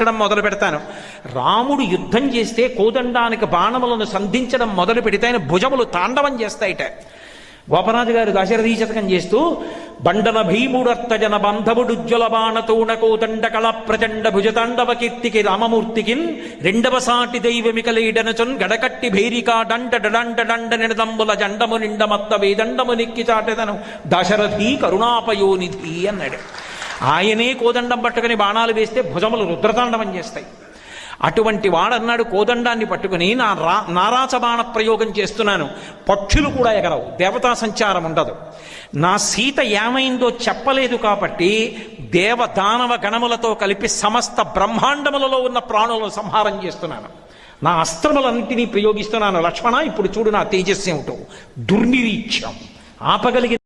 పెట్టడం మొదలు పెడతాను. రాముడు యుద్ధం చేస్తే కోదండానికి బాణములను సంధించడం మొదలు పెడితే ఆయన భుజములు తాండవం చేస్తాయిట. గోపరాజు గారు దశరథీ శతకం చేస్తూ బండన భీముడర్తజన బంధవుడుజ్వల బాణతోణ కోదండ కళ ప్రచండ భుజతాండవ కీర్తికి రామమూర్తికి రెండవ సాటి దైవమికలీడనచున్ గడకట్టి భేరికా డండ డండ డండ నిడదంబుల జండము నిండమత్త వేదండము నెక్కి చాటెదను. దశరథి కరుణాపయోనిధి అన్నాడు. ఆయనే కోదండం పట్టుకుని బాణాలు వేస్తే భుజములు రుద్రతాండవం చేస్తాయి. అటువంటి వాడన్నాడు కోదండాన్ని పట్టుకుని నా రా నారాచ బాణ ప్రయోగం చేస్తున్నాను. పక్షులు కూడా ఎగరవు. దేవతా సంచారం ఉండదు. నా సీత ఏమైందో చెప్పలేదు కాబట్టి దేవ దానవ గణములతో కలిపి సమస్త బ్రహ్మాండములలో ఉన్న ప్రాణులను సంహారం చేస్తున్నాను. నా అస్త్రములన్నింటినీ ప్రయోగిస్తున్నాను. లక్ష్మణ ఇప్పుడు చూడు నా తేజస్సేమిటో దుర్నిరీక్ష్యం ఆపగలిగిన